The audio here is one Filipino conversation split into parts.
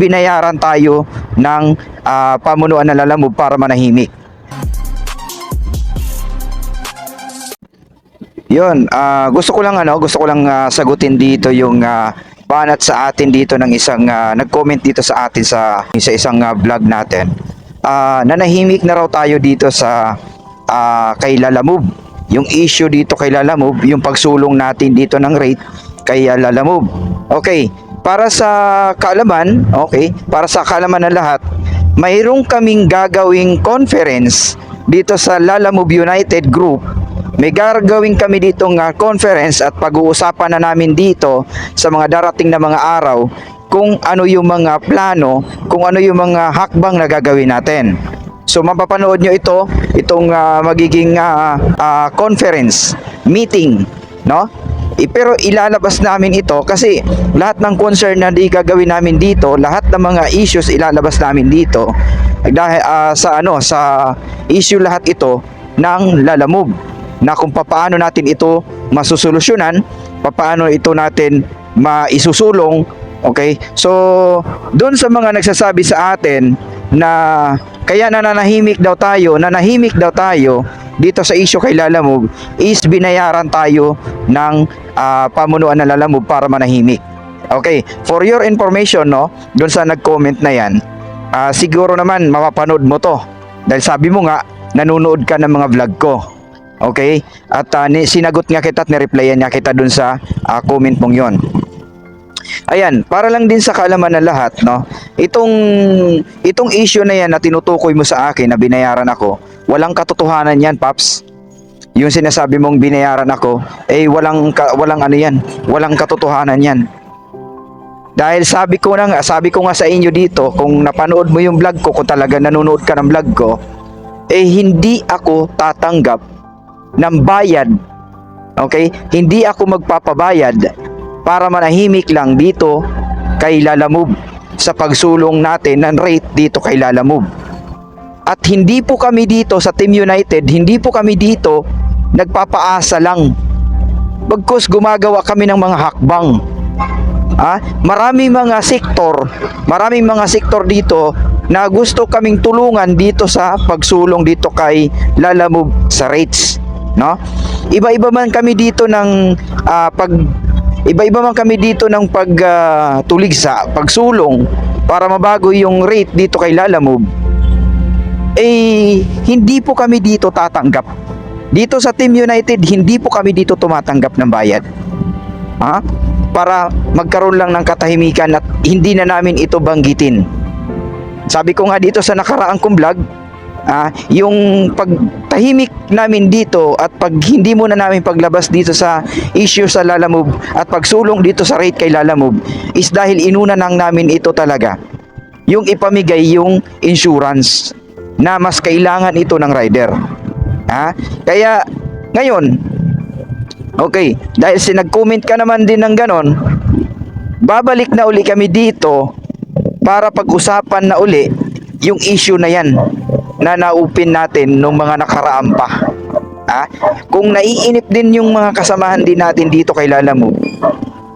binayaran tayo ng ah, pamunuan ng lalamove para manahimik. Yun, ah, gusto ko lang ano, gusto ko lang ah, sagutin dito yung ah, banat sa atin dito ng isang ah, nag-comment dito sa atin sa sa isang ah, vlog natin. Ah, nanahimik na raw tayo dito sa ah, kay Lalamove. Yung issue dito kay Lalamove, yung pagsulong natin dito ng rate kay Lalamove. Okay, para sa kaalaman, okay, para sa kaalaman ng lahat, mayroong kaming gagawing conference dito sa Lalamove United Group may gagawin kami dito nga conference at pag-uusapan na namin dito sa mga darating na mga araw kung ano yung mga plano, kung ano yung mga hakbang na gagawin natin. So mapapanood nyo ito, itong ah, magiging ah, ah, conference, meeting, no? I- pero ilalabas namin ito kasi lahat ng concern na di gagawin namin dito, lahat ng mga issues ilalabas namin dito dahil ah, sa ano sa issue lahat ito ng lalamove na kung paano natin ito masusolusyonan, paano ito natin maisusulong, okay? So, doon sa mga nagsasabi sa atin na kaya nananahimik daw tayo, nanahimik daw tayo dito sa issue kay Lalamove is binayaran tayo ng ah, pamunuan ng Lalamove para manahimik. Okay, for your information no, doon sa nag-comment na 'yan, ah, siguro naman mapapanood mo 'to. Dahil sabi mo nga nanonood ka ng mga vlog ko. Okay? At ni, sinagot nga kita at nireplyan nga kita dun sa ah, comment mong yon. Ayan, para lang din sa kaalaman ng lahat, no? Itong itong issue na yan na tinutukoy mo sa akin na binayaran ako, walang katotohanan yan, Paps. Yung sinasabi mong binayaran ako, eh walang ka- walang ano yan, walang katotohanan yan. Dahil sabi ko na nga, sabi ko nga sa inyo dito, kung napanood mo yung vlog ko, kung talaga nanonood ka ng vlog ko, eh hindi ako tatanggap ng bayad. Okay? Hindi ako magpapabayad para manahimik lang dito kay Lalamove sa pagsulong natin ng rate dito kay Lalamove. At hindi po kami dito sa Team United, hindi po kami dito nagpapaasa lang. Bagkus gumagawa kami ng mga hakbang. Ah, marami mga sektor, maraming mga sektor dito na gusto kaming tulungan dito sa pagsulong dito kay Lalamove sa rates, no? Iba-iba man kami dito ng ah, pag iba-iba man kami dito ng pag ah, sa pagsulong para mabago yung rate dito kay Lalamove. Eh hindi po kami dito tatanggap. Dito sa Team United, hindi po kami dito tumatanggap ng bayad. Ha? Para magkaroon lang ng katahimikan at hindi na namin ito banggitin. Sabi ko nga dito sa nakaraang kong vlog, ah, yung pagtahimik namin dito at pag hindi muna namin paglabas dito sa issue sa Lalamove at pagsulong dito sa rate kay Lalamove is dahil inuna nang namin ito talaga. Yung ipamigay yung insurance na mas kailangan ito ng rider. Ha? Kaya ngayon, okay, dahil si nag-comment ka naman din ng ganon, babalik na uli kami dito para pag-usapan na uli yung issue na yan na naupin natin nung mga nakaraan pa. Ha? Kung naiinip din yung mga kasamahan din natin dito kay Lalamu,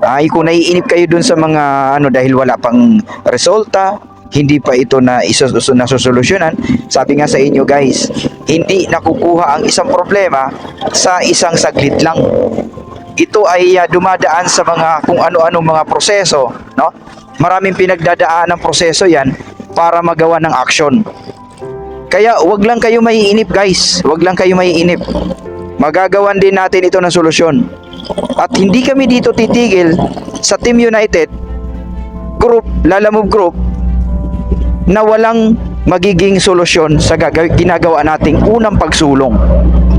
ay kung naiinip kayo dun sa mga ano dahil wala pang resulta, hindi pa ito na isos na sosolusyonan. Sabi nga sa inyo guys, hindi nakukuha ang isang problema sa isang saglit lang. Ito ay ah, dumadaan sa mga kung ano-ano mga proseso, no? Maraming pinagdadaan ng proseso 'yan para magawa ng action. Kaya wag lang kayo maiinip guys, wag lang kayo maiinip. Magagawan din natin ito ng solusyon. At hindi kami dito titigil sa Team United group, Lalamove group na walang magiging solusyon sa ginagawa nating unang pagsulong.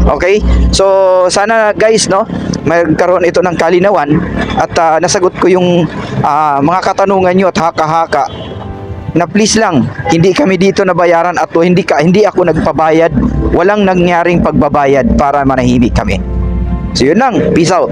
Okay? So sana guys no, magkaroon ito ng kalinawan at ah, nasagot ko yung ah, mga katanungan nyo at haka-haka na please lang hindi kami dito nabayaran at hindi ka hindi ako nagpabayad. Walang nangyaring pagbabayad para manahimik kami. So yun lang peace out